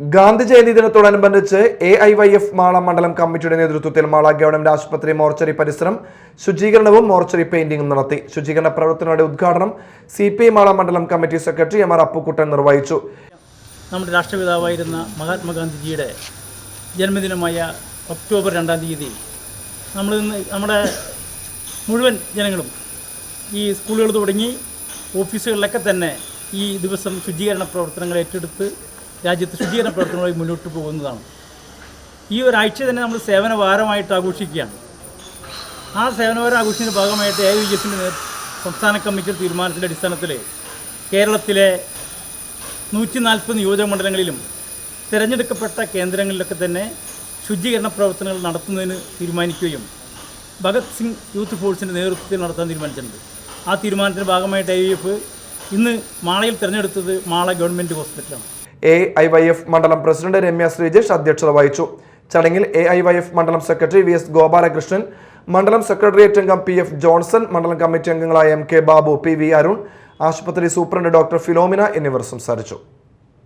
ഗാന്ധി ജയന്തി ദിനത്തോടനുബന്ധിച്ച് A I Y F Mala മണ്ഡലം കമ്മിറ്റിയുടെ നേതൃത്വത്തിൽ മാള ഗവൺമെന്റ് ആശുപത്രി മോർച്ചറി പരിസരം ശുചീകരണവും മോർച്ചറി പെയിന്റിംഗും നടത്തി. ശുചീകരണ പ്രവർത്തനങ്ങളുടെ ഉദ്ഘാടനം സി പി ഐ മാള മണ്ഡലം committee secretary M R Appukuttan നിർവഹിച്ചു. നമ്മുടെ രാഷ്ട്രപിതാവായിരുന്ന മഹാത്മാഗാന്ധിജിയുടെ ജന്മദിനമായ ഒക്ടോബർ രണ്ടാം തീയതി നമ്മൾ ഇന്ന് നമ്മുടെ മുഴുവൻ ജനങ്ങളും ഈ സ്കൂളുകൾ തുടങ്ങി ഓഫീസുകളിലൊക്കെ തന്നെ ഈ ദിവസം ശുചീകരണ പ്രവർത്തനങ്ങൾ ഏറ്റെടുത്ത് രാജ്യത്ത് ശുചീകരണ പ്രവർത്തനങ്ങളുമായി മുന്നോട്ട് പോകുന്നതാണ്. ഈ ഒരാഴ്ച തന്നെ നമ്മൾ സേവന വാരമായിട്ട് ആഘോഷിക്കുകയാണ്. ആ സേവനവാരം ആഘോഷിക്കുന്ന ഭാഗമായിട്ട് എ വി എഫിന്റെ സംസ്ഥാന കമ്മിറ്റിയുടെ തീരുമാനത്തിന്റെ അടിസ്ഥാനത്തിൽ കേരളത്തിലെ നൂറ്റി നാൽപ്പത് നിയോജക മണ്ഡലങ്ങളിലും തിരഞ്ഞെടുക്കപ്പെട്ട കേന്ദ്രങ്ങളിലൊക്കെ തന്നെ ശുചീകരണ പ്രവർത്തനങ്ങൾ നടത്തുന്നതിന് തീരുമാനിക്കുകയും ഭഗത് സിംഗ് യൂത്ത് ഫോഴ്സിന്റെ നേതൃത്വത്തിൽ നടത്താൻ തീരുമാനിച്ചിട്ടുണ്ട്. ആ തീരുമാനത്തിന്റെ ഭാഗമായിട്ട് ഐ എഫ് ഇന്ന് മാളയിൽ തിരഞ്ഞെടുത്തത് മാള ഗവൺമെന്റ് ഹോസ്പിറ്റലാണ്. എ ഐ വൈ എഫ് മണ്ഡലം പ്രസിഡന്റ് രമ്യ ശ്രീജേഷ് അധ്യക്ഷത വഹിച്ചു. ചടങ്ങിൽ എ ഐ വൈ എഫ് മണ്ഡലം സെക്രട്ടറി വി എസ് ഗോപാലകൃഷ്ണൻ മണ്ഡലം സെക്രട്ടേറിയറ്റ് അംഗം പി എഫ് ജോൺസൺ മണ്ഡലം കമ്മിറ്റി അംഗങ്ങളായ M K Babu P V Arun ആശുപത്രി സൂപ്രണ്ട് ഡോക്ടർ ഫിലോമിന എന്നിവർ സംസാരിച്ചു.